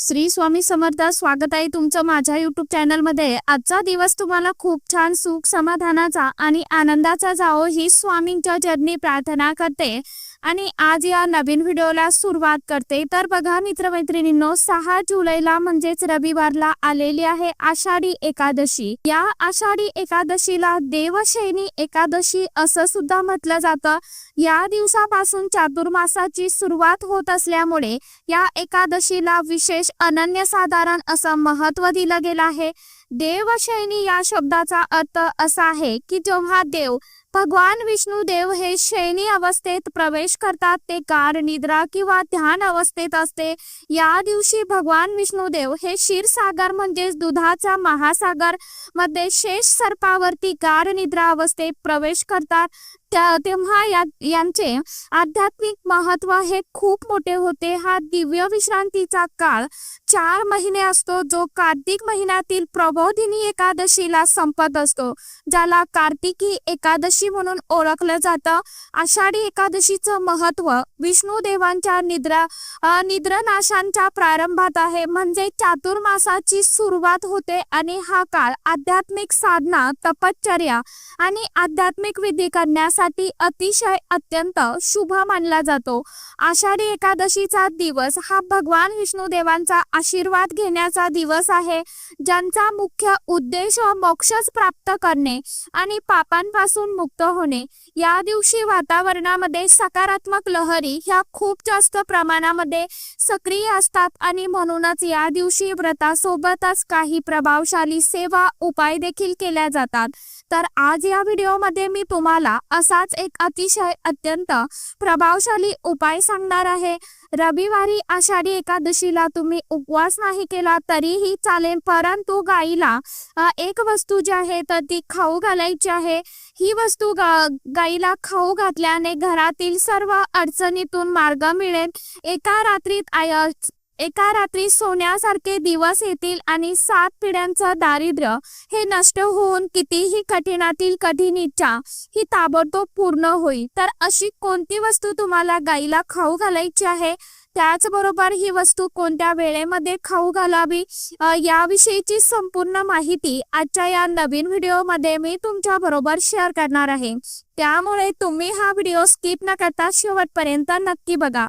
श्री स्वामी समर्थ स्वागत आहे तुमचं माझ्या युट्यूब चॅनलमध्ये आजचा दिवस तुम्हाला खूप छान सुख समाधानाचा आणि आनंदाचा जावो ही स्वामींच्या चरणी प्रार्थना करते. आणि आज या नवीन व्हिडिओला सुरुवात करते. तर बघा मित्रमैत्रिणींनो सहा जुलैला म्हणजेच रविवारला आलेली आहे आषाढी एकादशी. या आषाढी एकादशीला देवशैनी एकादशी असं सुद्धा म्हटलं जातं. या दिवसापासून चातुर्मासाची सुरुवात होत असल्यामुळे या एकादशीला विशेष अनन्यसाधारण असं महत्त्व दिलं गेलं आहे. देवशैनी या शब्दाचा अर्थ असा आहे की जेव्हा देव भगवान विष्णू देव हे शैनी अवस्थेत प्रवेश करतात. ते कार निद्रा किंवा ध्यान अवस्थेत असते. या दिवशी भगवान विष्णू देव हे क्षीरसागर म्हणजेच दुधाचा महासागरमध्ये शेष सर्पावरती गार निद्रा अवस्थेत प्रवेश करतात. त्या तेव्हा या यांचे आध्यात्मिक महत्त्व हे खूप मोठे होते. हा दिव्य विश्रांतीचा काळ चार महिने असतो जो कार्तिक महिन्यातील प्रबोधिनी एकादशीला संपत असतो ज्याला कार्तिकी एकादशी म्हणून ओळखलं जातं. आषाढी एकादशीचं महत्त्व विष्णू देवांच्या निद्रा निद्रनाशांच्या प्रारंभात आहे. म्हणजे चातुर्मासाची सुरुवात होते आणि हा काळ आध्यात्मिक साधना तपश्चर्या आणि आध्यात्मिक विधी करण्यासाठी अतिशय अत्यंत शुभ मानला जातो. आषाढी एकादशीचा दिवस हा भगवान विष्णू देवांचा आशीर्वाद घेण्याचा दिवस आहे ज्यांचा मुख्य उद्देश मोक्षच प्राप्त करणे आणि पापांपासून मुक्त होणे. या दिवशी वातावरणामध्ये सकारात्मक लहरी ह्या खूप जास्त प्रमाणामध्ये सक्रिय असतात आणि म्हणूनच या दिवशी व्रतासोबतच काही प्रभावशाली सेवा उपाय देखील केल्या जातात. तर आज या व्हिडिओमध्ये मी तुम्हाला असाच एक अतिशय अत्यंत प्रभावशाली उपाय सांगणार आहे. रविवारी आषाढी एकादशीला तुम्ही उपवास नाही केला तरीही चालेल. परंतु गाईला एक वस्तू जी आहे तर ती खाऊ घालायची आहे. ही वस्तू गा गाईला खाऊ घातल्याने घरातील सर्व अडचणीतून मार्ग मिळेल. एका रात्रीत आय एका रात्री सोन्यासारखे दिवस येतील आणि सात पिढ्यांचं दारिद्र्य हे नष्ट होऊन कितीही कठीणातील कठीण इच्छा ही ताबडतोब पूर्ण होईल. तर अशी कोणती वस्तू तुम्हाला गाईला खाऊ घालायची आहे? त्याचबरोबर ही वस्तू कोणत्या वेळेमध्ये खाऊ घालावी? याविषयीची संपूर्ण माहिती आजच्या या नवीन व्हिडिओमध्ये मी तुमच्या बरोबर शेअर करणार आहे. त्यामुळे तुम्ही हा व्हिडिओ स्किप न करता शेवटपर्यंत नक्की बघा.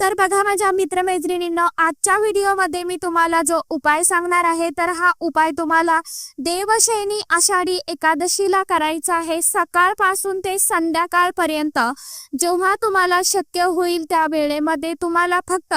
तर बघा माझ्या मित्रमैत्रिणींनो आजच्या व्हिडिओमध्ये मी तुम्हाला जो उपाय सांगणार आहे तर हा उपाय तुम्हाला देवशैनी आषाढी एकादशीला करायचा आहे. सकाळपासून ते संध्याकाळपर्यंत जेव्हा तुम्हाला शक्य होईल त्या वेळेमध्ये तुम्हाला फक्त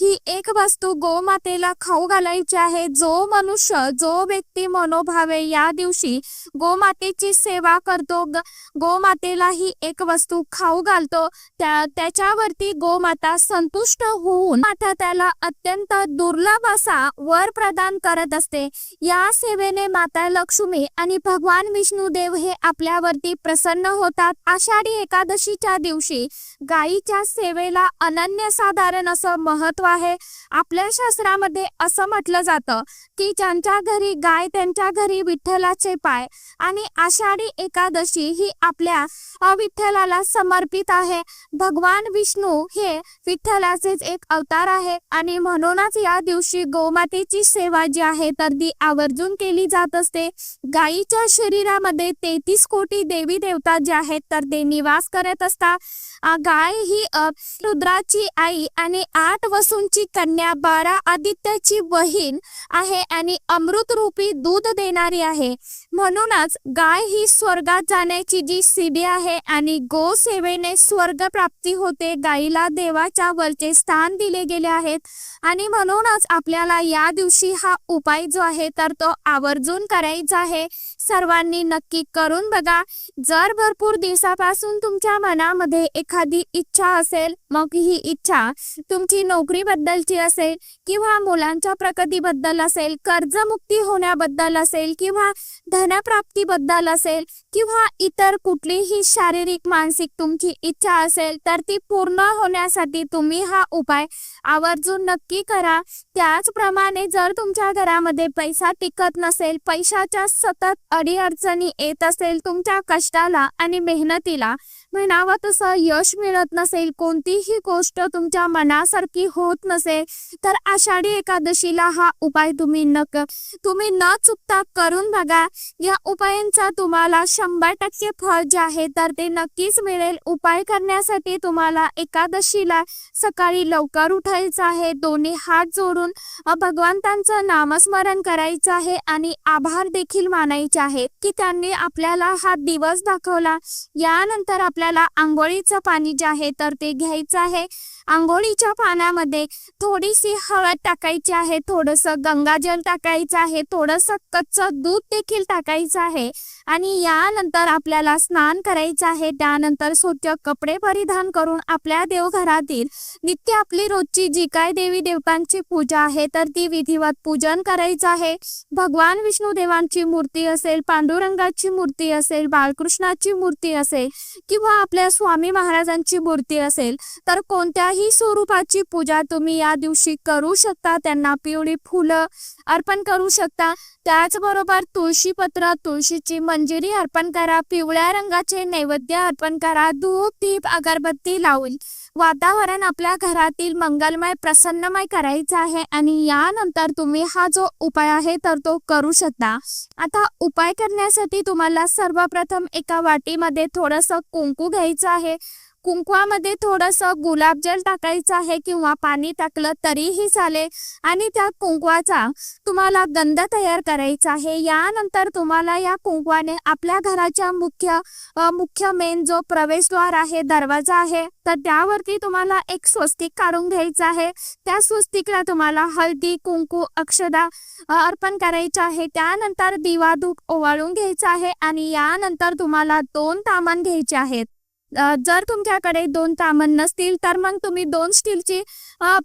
ही एक वस्तू गोमातेला खाऊ घालायची आहे. जो मनुष्य जो व्यक्ती मनोभावे या दिवशी गोमातेची सेवा करतो ग- गोमातेला ही एक वस्तू खाऊ घालतो त्या त्याच्यावरती गोमाता संतुष्ट होऊन माता त्याला अत्यंत दुर्लभ असा वर प्रदान करत असते. या सेवेने माता लक्ष्मी आणि भगवान विष्णू देव हे आपल्यावरती प्रसन्न होतात. आषाढी एकादशीच्या दिवशी गायीच्या सेवेला अनन्यसाधारण असं महत्त्व आहे. आपल्या शास्त्रामध्ये असं म्हटलं जातं की ज्यांच्या घरी गाय त्यांच्या घरी विठ्ठलाचे पाय आणि आषाढी एकादशी ही आपल्या विठ्ठलाला समर्पित आहे. भगवान विष्णू हे विठ्ठल विठ्ठलाचेच एक अवतार आहे. आणि म्हणूनच या दिवशी गोमातेची सेवा जी आहे तर ती आवर्जून केली जात असते. गायीच्या शरीरामध्ये तेहतीस कोटी देवी देवता जे आहेत तर ते निवास करत असतात. गाय ही रुद्राची आई आणि आठ वसूंची कन्या बारा आदित्याची बहीण आहे आणि अमृत रूपी दूध देणारी आहे. म्हणूनच गाय ही स्वर्गात जाण्याची जी सीडी आहे आणि गो सेवेने स्वर्ग प्राप्ती होते गायीला देवाच्या वरचे स्थान दिले गेले आहेत. आणि म्हणूनच आपल्याला या दिवशी हा उपाय जो आहे तर तो आवर्जून करायचा आहे. सर्वांनी नक्की करून बघा. जर भरपूर दिवसापासून तुमच्या मनामध्ये एखादी इच्छा असेल मग ही इच्छा तुमची नोकरीबद्दलची असेल किंवा मुलांच्या प्रगतीबद्दल असेल कर्जमुक्ती होण्याबद्दल असेल किंवा धनप्राप्तीबद्दल असेल किंवा इतर कुठलीही शारीरिक मानसिक तुमची इच्छा असेल तर ती पूर्ण होण्यासाठी तुम्ही हा उपाय आवर्जून नक्की करा. त्याचप्रमाणे जर तुमच्या घरामध्ये पैसा टिकत नसेल पैशाच्या सतत अडीअडचणी येत असेल तुमच्या कष्टाला आणि मेहनतीला म्हणावं तसं यश मिळत नसेल कोणतीही गोष्ट तुमच्या मनासारखी होत नसेल तर आषाढी एकादशीला हा उपाय तुम्ही नक तुम्ही न चुकता करून बघा. या उपायांचा तुम्हाला शंभर टक्के फळ जे आहे तर ते नक्कीच मिळेल. उपाय करण्यासाठी तुम्हाला एकादशीला सकाळी लवकर उठायचं आहे. दोन्ही हात जोडून भगवंतांचं नामस्मरण करायचं आहे आणि आभार देखील मानायचे आहेत की त्यांनी आपल्याला हा दिवस दाखवला. यानंतर आपल्याला आंघोळीचं पाणी जे आहे तर ते घ्यायचं आहे. आंघोळीच्या पाण्यामध्ये थोडीशी हळद टाकायची आहे थोडंसं गंगाजल टाकायचं आहे थोडंसं कच्चं दूध देखील टाकायचं आहे. आणि यानंतर आपल्याला स्नान करायचं आहे. त्यानंतर स्वच्छ कपडे परिधान करून आपल्या देवघरातील नित्य आपली रोजची जी काय देवी देवतांची पूजा आहे तर ती विधिवत पूजन करायचं आहे. भगवान विष्णू देवांची मूर्ती असेल पांडुरंगाची मूर्ती असेल बाळकृष्णाची मूर्ती असेल किंवा आपल्या स्वामी महाराजांची मूर्ती असेल तर कोणत्याही स्वरूपाची पूजा तुम्ही या दिवशी करू शकता. त्यांना पिवळी फुलं अर्पण करू शकता. त्याचबरोबर तुळशीपत्र तुळशीची मंजिरी अर्पण करा. पिवळ्या रंगाचे नैवेद्य अर्पण करा. धूप दीप अगरबत्ती लावून वातावरण आपल्या घरातील मंगलमय प्रसन्नमय करायचं आहे आणि यानंतर तुम्ही हा जो उपाय आहे तर तो करू शकता. आता उपाय करण्यासाठी तुम्हाला सर्वप्रथम एका वाटीमध्ये थोडंसं कुंकू घ्यायचं आहे. कुंकवामध्ये थोडंसं गुलाबजल टाकायचं आहे किंवा पाणी टाकलं तरीही चालेल. आणि त्या कुंकवाचा तुम्हाला गंध तयार करायचा आहे. यानंतर तुम्हाला या कुंकवाने आपल्या घराच्या मुख्य मुख्य मेन जो प्रवेशद्वार आहे दरवाजा आहे तर त्यावरती तुम्हाला एक स्वस्तिक काढून घ्यायचं आहे. त्या स्वस्तिकला तुम्हाला हळदी कुंकू अक्षदा अर्पण करायचं आहे. त्यानंतर दिवा दुख ओवाळून घ्यायचा आहे आणि यानंतर तुम्हाला दोन तामण घ्यायचे आहेत. जर तुमच्याकडे दोन तामण नसतील तर मग तुम्ही दोन स्टीलची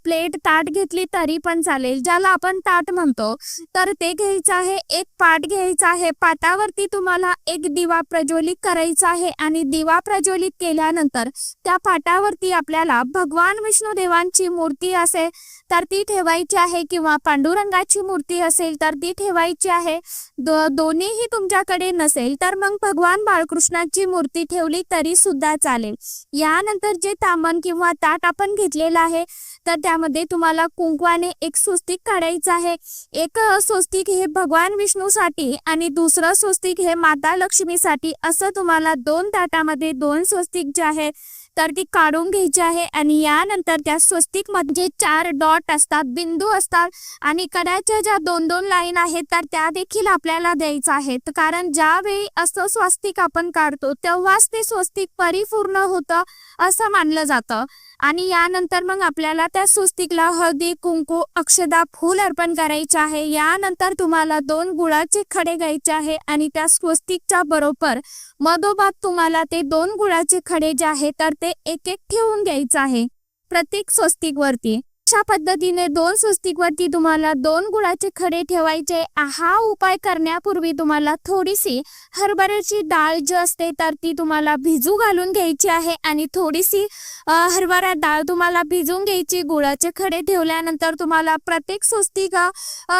प्लेट ताट घेतली तरी पण चालेल. ज्याला आपण ताट म्हणतो तर ते घ्यायचं आहे एक पाट घ्यायचा आहे. पाटावरती तुम्हाला एक दिवा प्रज्वलित करायचा आहे आणि दिवा प्रज्वलित केल्यानंतर त्या पाटावरती आपल्याला भगवान विष्णू देवांची मूर्ती असेल तर ती ठेवायची आहे किंवा पांडुरंगाची मूर्ती असेल तर ती ठेवायची आहे. दो दोन्हीही तुमच्याकडे नसेल तर मग भगवान बाळकृष्णाची मूर्ती ठेवली तरी सुद्धा चालेल. यानंतर जे तामण किंवा ताट आपण घेतलेलं आहे तर त्यामध्ये तुम्हाला कुंकवाने एक स्वस्तिक काढायचं आहे. एक स्वस्तिक हे भगवान विष्णूसाठी आणि दुसरं स्वस्तिक हे माता लक्ष्मीसाठी. असं तुम्हाला दोन ताटामध्ये दोन स्वस्तिक जे आहेत तर ती काढून घ्यायची आहे आणि यानंतर त्या स्वस्तिकमध्ये चार डॉट असतात बिंदू असतात आणि कडाच्या ज्या दोन दोन लाईन आहेत तर त्या देखील आपल्याला द्यायचं आहेत कारण ज्यावेळी असं स्वस्तिक आपण काढतो तेव्हाच ते स्वस्तिक परिपूर्ण होतं असं मानलं जातं. आणि यानंतर मग आपल्याला त्या स्वस्तिकला हळदी कुंकू अक्षदा फूल अर्पण करायचे आहे. यानंतर तुम्हाला दोन गुळाचे खडे घ्यायचे आहे आणि त्या स्वस्तिकच्या बरोबर मधोभाग तुम्हाला ते दोन गुळाचे खडे जे आहे तर ते एक एक ठेवून घ्यायचं आहे. प्रत्येक स्वस्तिक वरती अशा पद्धतीने दोन सुस्तिकवरती तुम्हाला दोन गुळाचे खडे ठेवायचे हा उपाय करण्यापूर्वी तुम्हाला थोडीशी हरभऱ्याची डाळ जी असते तर ती तुम्हाला भिजू घालून घ्यायची आहे. आणि थोडीशी हरभरा डाळ तुम्हाला भिजून घ्यायची. गुळाचे खडे ठेवल्यानंतर तुम्हाला प्रत्येक सुस्तिका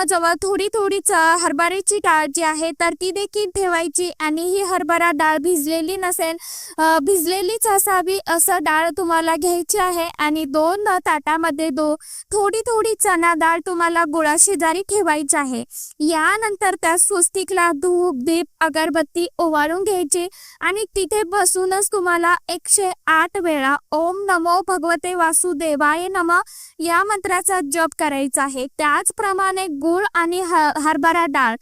जवळ थोडी थोडीच हरभऱ्याची डाळ जी आहे तर ती देखील ठेवायची. आणि ही हरभरा डाळ भिजलेली नसेल भिजलेलीच असावी असं डाळ तुम्हाला घ्यायची आहे. आणि दोन ताटामध्ये दो थोडी थोडी चना डाळ तुम्हाला गुळाशेजारी ठेवायची आहे. यानंतर त्या स्वस्तिकला धूप दीप अगरबत्ती ओवाळून घ्यायची आणि तिथे बसूनच तुम्हाला एकशे आठ वेळा ओम नमो भगवते वासुदेवाय नम या मंत्राचा जप करायचा आहे. त्याचप्रमाणे गुळ आणि हरभरा डाळ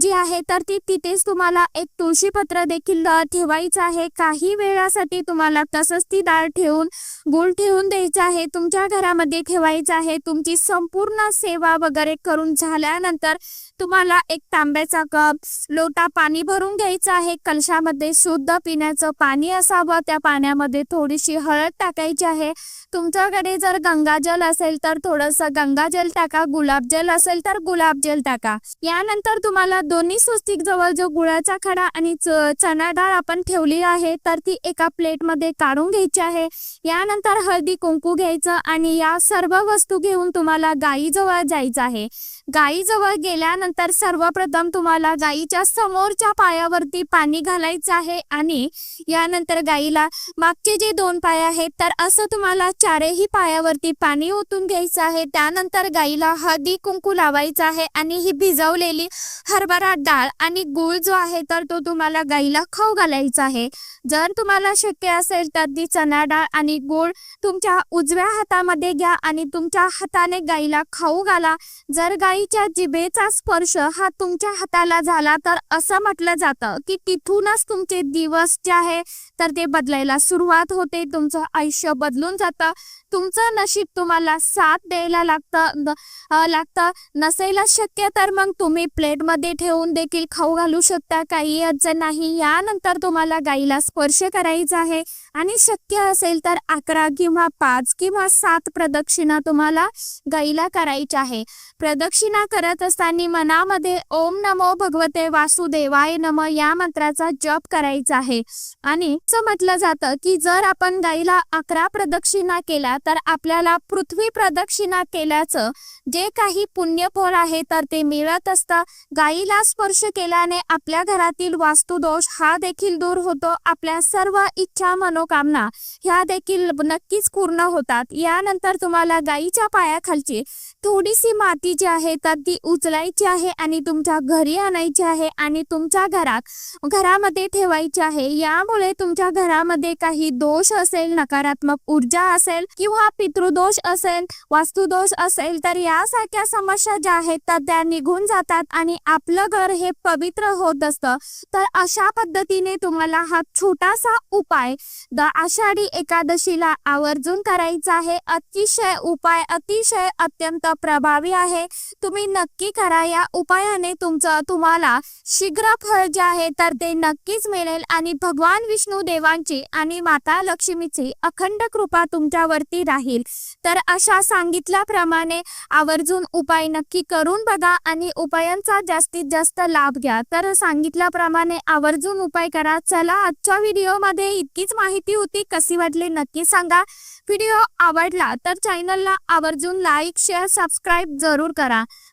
जी आहे तर ती तिथेच तुम्हाला एक तुळशीपत्र देखील ठेवायचं आहे. काही वेळासाठी तुम्हाला तसंच ती डाळ ठेवून गुळ ठेवून द्यायचं आहे. तुमच्या घरामध्ये ठेवायचं आहे. तुमची संपूर्ण सेवा वगैरे करून झाल्यानंतर तुम्हाला एक तांब्याचा कप लोटा पाणी भरून घ्यायचा आहे. कलशामध्ये शुद्ध पिण्याचं पाणी असावं. त्या पाण्यामध्ये थोडीशी हळद टाकायची आहे. तुमच्याकडे जर गंगाजल असेल तर थोडंसं गंगाजल टाका गुलाबजल असेल तर गुलाबजल टाका. यानंतर तुम्हाला दोन्ही सुस्तिक जवळ जो गुळाचा खडा आणि चणा डाळ आपण ठेवली आहे तर ती एका प्लेटमध्ये काढून घ्यायची आहे. यानंतर हळदी कुंकू घ्यायचं आणि या सर्व वस्तू घेऊन तुम्हाला गायीजवळ जायचं आहे. गायीजवळ गेल्यानंतर सर्वप्रथम तुम्हाला गायीच्या समोरच्या पायावरती पाणी घालायचं आहे आणि यानंतर गायीला मागचे जे दोन पाय आहेत तर असं तुम्हाला चारही पायावरती पाणी ओतून घ्यायचं आहे. त्यानंतर गायीला हळदी कुंकू लावायचं आहे आणि ही भिजवलेली हरभरा डाळ आणि गूळ जो आहे तर तो तुम्हाला गायीला खाऊ घालायचा आहे. जर तुम्हाला शक्य असेल तर ती चणा डाळ आणि गूळ तुमच्या उजव्या हातामध्ये घ्या आणि तुमच्या हाताने गायीला खाऊ घाला. जर आईच्या जिभेचा स्पर्श हा तुमच्या हाताला झाला. तर असं म्हटलं जातं की तिथूनच तुमचे दिवस जे आहे तर ते बदलायला सुरुवात होते. तुमचं आयुष्य बदलून जातं. तुमचं नशीब तुम्हाला साथ द्यायला लागतं. लागतं. नसेल शक्य तर मग तुम्ही प्लेटमध्ये ठेवून देखील खाऊ घालू शकता. काही अडचण नाही. यानंतर तुम्हाला गाईला स्पर्श करायचा आहे. आणि शक्य असेल तर अकरा किंवा पाच किंवा सात प्रदक्षिणा तुम्हाला गाईला करायच्या आहे. प्रदक्षिणा करत असताना मनामध्ये ओम नमो भगवते वासुदेवाय नम या मंत्राचा जप करायचा आहे. आणि असं म्हटलं जातं की जर आपण गाईला अकरा प्रदक्षिणा केल्या तर आपल्याला पृथ्वी प्रदक्षिणा केल्याचं जे काही पुण्यफळ आहे तर ते मिळत असतं. गाईला स्पर्श केल्याने आपल्या घरातील वास्तुदोष हा देखील दूर होतो. आपल्या सर्व इच्छा मनोकामना ह्या देखील नक्कीच पूर्ण होतात. यानंतर तुम्हाला गाईच्या पायाखालची थोडीशी माती जी आहे तर ती उचलायची आहे आणि तुमच्या घरी आणायची आहे आणि तुमच्या घरात घरामध्ये ठेवायची आहे. यामुळे तुमच्या घरामध्ये काही दोष असेल नकारात्मक ऊर्जा असेल किंवा पितृदोष असेल वास्तुदोष असेल तर यासारख्या समस्या ज्या आहेत तर त्या निघून जातात आणि आपलं घर हे पवित्र होत असतं. तर अशा पद्धतीने तुम्हाला हा छोटासा उपाय द आषाढी एकादशीला आवर्जून करायचा आहे. अतिशय उपाय अतिशय अत्यंत प्रभावी आहे. तुम्ही नक्की करा या उपायाने तुमचं तुम्हाला शीघ्र फळ जे आहे तर ते नक्कीच मिळेल आणि भगवान विष्णू देवांची आणि माता लक्ष्मीची अखंड कृपा तुमच्यावरती राहील. तर अशा सांगितल्याप्रमाणे आवर्जून उपाय नक्की करून बघा आणि उपायांचा जास्तीत जास्त लाभ घ्या. तर सांगितल्याप्रमाणे आवर्जून उपाय करा. चला आजच्या व्हिडिओमध्ये इतकीच माहिती होती. कशी वाटली नक्की सांगा. व्हिडिओ आवडला तर चॅनलला आवर्जून लाईक शेअर सबस्क्राईब जरूर करा.